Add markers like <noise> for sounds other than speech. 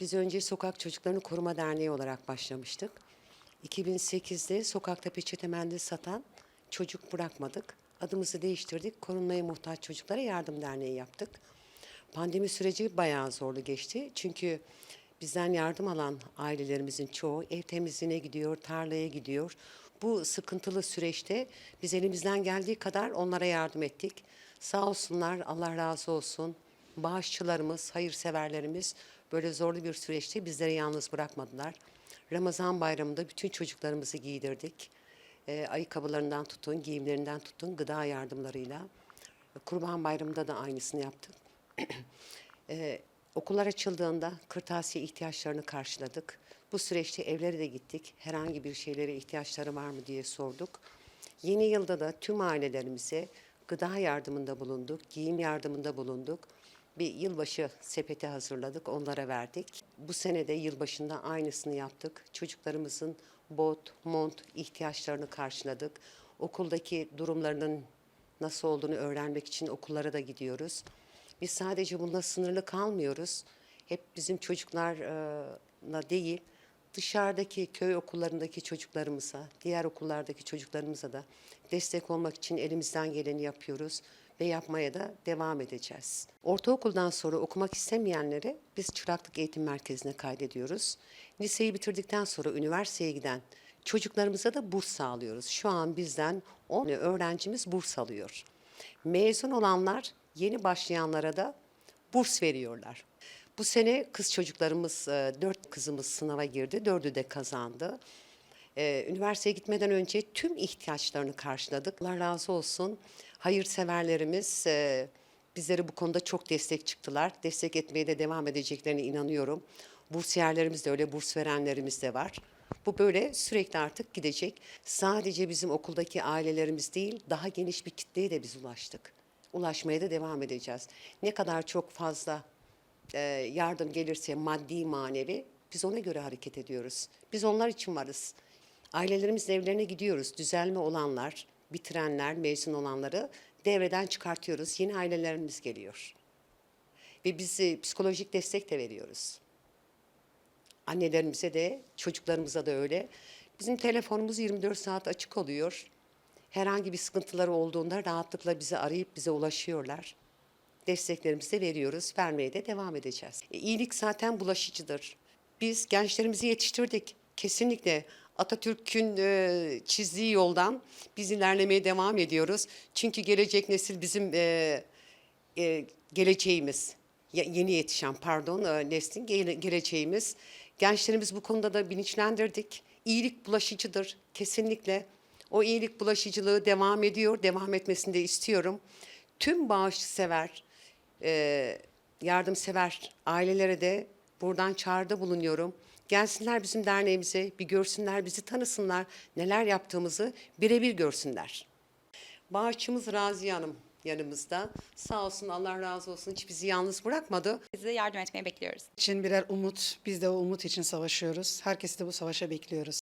Biz önce Sokak Çocuklarını Koruma Derneği olarak başlamıştık. 2008'de sokakta peçete mendil satan çocuk bırakmadık. Adımızı değiştirdik. Korunmaya muhtaç çocuklara yardım derneği yaptık. Pandemi süreci bayağı zorlu geçti. Çünkü bizden yardım alan ailelerimizin çoğu ev temizliğine gidiyor, tarlaya gidiyor. Bu sıkıntılı süreçte biz elimizden geldiği kadar onlara yardım ettik. Sağ olsunlar, Allah razı olsun. Bağışçılarımız, hayırseverlerimiz böyle zorlu bir süreçte bizleri yalnız bırakmadılar. Ramazan bayramında bütün çocuklarımızı giydirdik. Ee, ayakkabılarından tutun, giyimlerinden tutun, gıda yardımlarıyla. Kurban Bayramı'nda da aynısını yaptık. <clears throat> Ee, okullar açıldığında kırtasiye ihtiyaçlarını karşıladık. Bu süreçte evlere de gittik. Herhangi bir şeylere ihtiyaçları var mı diye sorduk. Yeni yılda da tüm ailelerimize gıda yardımında bulunduk, giyim yardımında bulunduk. Bir yılbaşı sepeti hazırladık, onlara verdik. Bu sene de yılbaşında aynısını yaptık. Çocuklarımızın bot, mont ihtiyaçlarını karşıladık. Okuldaki durumlarının nasıl olduğunu öğrenmek için okullara da gidiyoruz. Biz sadece bunda sınırlı kalmıyoruz. Hep bizim çocuklarla değil, dışarıdaki köy okullarındaki çocuklarımıza, diğer okullardaki çocuklarımıza da destek olmak için elimizden geleni yapıyoruz ve yapmaya da devam edeceğiz. Ortaokuldan sonra okumak istemeyenleri biz çıraklık eğitim merkezine kaydediyoruz. Liseyi bitirdikten sonra üniversiteye giden çocuklarımıza da burs sağlıyoruz. Şu an bizden 10 öğrencimiz burs alıyor. Mezun olanlar yeni başlayanlara da burs veriyorlar. Bu sene kız çocuklarımız, e, dört kızımız sınava girdi, dördü de kazandı. Ee, üniversiteye gitmeden önce tüm ihtiyaçlarını karşıladık. Allah razı olsun. Hayırseverlerimiz e, bizlere bu konuda çok destek çıktılar. Destek etmeye de devam edeceklerine inanıyorum. Bursiyerlerimiz de öyle, burs verenlerimiz de var. Bu böyle sürekli artık gidecek. Sadece bizim okuldaki ailelerimiz değil, daha geniş bir kitleye de biz ulaştık. Ulaşmaya da devam edeceğiz. Ne kadar çok fazla e, yardım gelirse maddi manevi biz ona göre hareket ediyoruz. Biz onlar için varız. Ailelerimizin evlerine gidiyoruz. Düzelme olanlar, bitirenler, mezun olanları devreden çıkartıyoruz. Yeni ailelerimiz geliyor. Ve biz e, psikolojik destek de veriyoruz. Annelerimize de, çocuklarımıza da öyle. Bizim telefonumuz 24 saat açık oluyor. Herhangi bir sıkıntıları olduğunda rahatlıkla bizi arayıp bize ulaşıyorlar. Desteklerimizi de veriyoruz, vermeye de devam edeceğiz. E, iyilik zaten bulaşıcıdır. Biz gençlerimizi yetiştirdik. Kesinlikle Atatürk'ün e, çizdiği yoldan biz ilerlemeye devam ediyoruz. Çünkü gelecek nesil bizim e, e, geleceğimiz. Ya- yeni yetişen pardon e, neslin gele- geleceğimiz. Gençlerimiz bu konuda da bilinçlendirdik. İyilik bulaşıcıdır kesinlikle. O iyilik bulaşıcılığı devam ediyor, devam etmesini de istiyorum. Tüm bağışsever, e, yardımsever ailelere de buradan çağrıda bulunuyorum. Gelsinler bizim derneğimize, bir görsünler, bizi tanısınlar, neler yaptığımızı birebir görsünler. Bağışçımız Raziye Hanım yanımızda. Sağ olsun, Allah razı olsun. Hiç bizi yalnız bırakmadı. Bizi yardım etmeye bekliyoruz. için birer umut. Biz de o umut için savaşıyoruz. Herkesi de bu savaşa bekliyoruz.